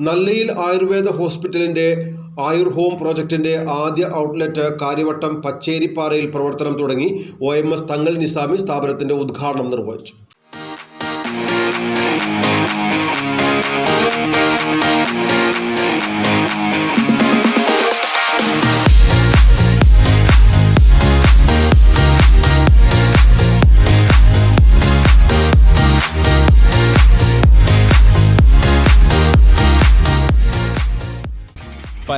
നല്ലയിൽ ആയുർവേദ ഹോസ്പിറ്റലിന്റെ ആയുർ ഹോം പ്രോജക്റ്റിന്റെ ആദ്യ ഔട്ട്ലെറ്റ് കാര്യവട്ടം പച്ചേരിപ്പാറയിൽ പ്രവർത്തനം തുടങ്ങി. ഒ എം എസ് തങ്ങൾ നിസാമി സ്ഥാപനത്തിന്റെ ഉദ്ഘാടനം നിർവഹിച്ചു.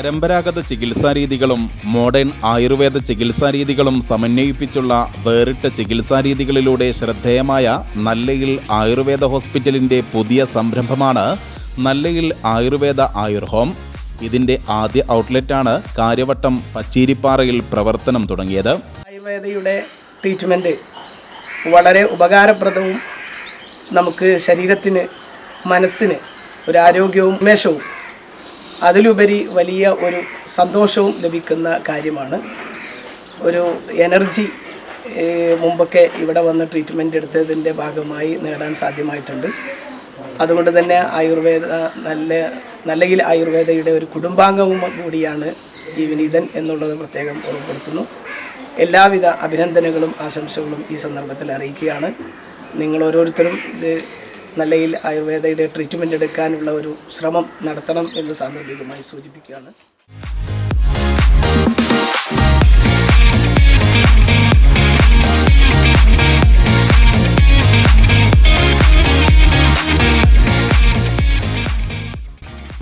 പരമ്പരാഗത ചികിത്സാ രീതികളും മോഡേൺ ആയുർവേദ ചികിത്സാ രീതികളും സമന്വയിപ്പിച്ചുള്ള വേറിട്ട ചികിത്സാരീതികളിലൂടെ ശ്രദ്ധേയമായ നല്ലയിൽ ആയുർവേദ ഹോസ്പിറ്റലിന്റെ പുതിയ സംരംഭമാണ് നല്ലയിൽ ആയുർവേദ ആയുർ ഹോം. ഇതിന്റെ ആദ്യ ഔട്ട്ലെറ്റാണ് കാര്യവട്ടം പച്ചീരിപ്പാറയിൽ പ്രവർത്തനം തുടങ്ങിയത്. ആയുർവേദയുടെ ട്രീറ്റ്മെന്റ് വളരെ ഉപകാരപ്രദവും നമുക്ക് ശരീരത്തിന് മനസ്സിന് ഒരു ആരോഗ്യവും ഉന്മേഷവും അതിലുപരി വലിയ ഒരു സന്തോഷവും ലഭിക്കുന്ന കാര്യമാണ്. ഒരു എനർജി മുമ്പൊക്കെ ഇവിടെ വന്ന് ട്രീറ്റ്മെന്റ് എടുത്തതിന്റെ ഭാഗമായി നേടാൻ സാധ്യമായിട്ടുണ്ട്. അതുകൊണ്ട് തന്നെ ആയുർവേദ നല്ല നല്ലയിൽ ആയുർവേദയുടെ ഒരു കുടുംബാംഗവും കൂടിയാണ് ഈ വിനീതൻ എന്നുള്ളത് പ്രത്യേകം ഓർമ്മപ്പെടുത്തുന്നു. എല്ലാവിധ അഭിനന്ദനങ്ങളും ആശംസകളും ഈ സന്ദർഭത്തിൽ അറിയിക്കുകയാണ്. നിങ്ങൾ ഓരോരുത്തരും ഇത് നല്ലയിൽ ആയുർവേദയുടെ ട്രീറ്റ്മെന്റ് എടുക്കാനുള്ള ഒരു ശ്രമം നടത്തണം എന്ന് സാന്ദർഭികമായി സൂചിപ്പിക്കുകയാണ്.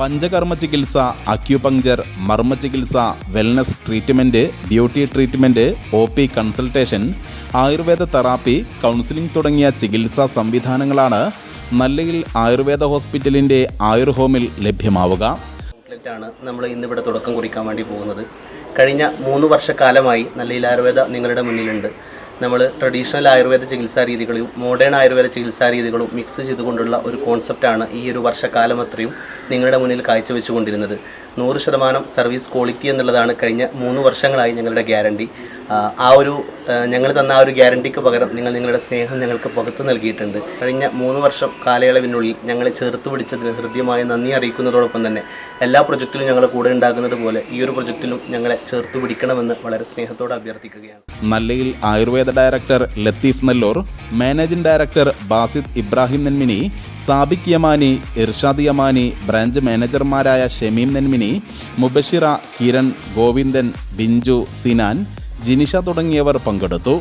പഞ്ചകർമ്മ ചികിത്സ അക്യുപങ്ചർ മർമ്മ ചികിത്സ wellness treatment beauty treatment O P consultation Ayurveda therapy counselling തുടങ്ങിയ ചികിത്സാ സംവിധാനങ്ങളാണ് നല്ലയിൽ ആയുർവേദ ഹോസ്പിറ്റലിന്റെ ആയുർ ഹോമിൽ ലഭ്യമാവുക ആണ് നമ്മൾ ഇന്നിവിടെ തുടക്കം കുറിക്കാൻ വേണ്ടി പോകുന്നത്. കഴിഞ്ഞ മൂന്ന് വർഷക്കാലമായി നല്ല ആയുർവേദ നിങ്ങളുടെ മുന്നിലുണ്ട്. നമ്മൾ ട്രഡീഷണൽ ആയുർവേദ ചികിത്സാ രീതികളും മോഡേൺ ആയുർവേദ ചികിത്സാ രീതികളും മിക്സ് ചെയ്തുകൊണ്ടുള്ള ഒരു കോൺസെപ്റ്റാണ് ഈ ഒരു വർഷക്കാലം അത്രയും നിങ്ങളുടെ മുന്നിൽ കാഴ്ചവെച്ചുകൊണ്ടിരുന്നത്. നൂറ് ശതമാനം സർവീസ് ക്വാളിറ്റി എന്നുള്ളതാണ് കഴിഞ്ഞ മൂന്ന് വർഷങ്ങളായി ഞങ്ങളുടെ ഗ്യാരണ്ടി. ആ ഒരു ഞങ്ങൾ തന്ന ആ ഒരു ഗ്യാരണ്ടിക്ക് പകരം നിങ്ങൾ നിങ്ങളുടെ സ്നേഹം ഞങ്ങൾക്ക് പുറത്ത് നൽകിയിട്ടുണ്ട്. കഴിഞ്ഞ മൂന്ന് വർഷം കാലയളവിനുള്ളിൽ ഞങ്ങളെ ചേർത്ത് പിടിച്ചതിന് ഹൃദ്യമായ നന്ദി അറിയിക്കുന്നതോടൊപ്പം തന്നെ എല്ലാ പ്രൊജക്റ്റിലും ഞങ്ങൾ കൂടെ ഉണ്ടാകുന്നത് പോലെ ഈ ഒരു പ്രൊജക്റ്റിലും ഞങ്ങളെ ചേർത്ത് പിടിക്കണമെന്ന് വളരെ സ്നേഹത്തോടെ അഭ്യർത്ഥിക്കുകയാണ്. നല്ലയിൽ Ayurveda director Latheef Nellur managing director Basid Ibrahim Nenmini Sabik Yamani Irshad Yamani branch മാനേജർമാരായ Shameem Nenmini Mubashira Kiran Govindan Binchu Sinan Jinisha തുടങ്ങിയവർ പങ്കെടുത്തു.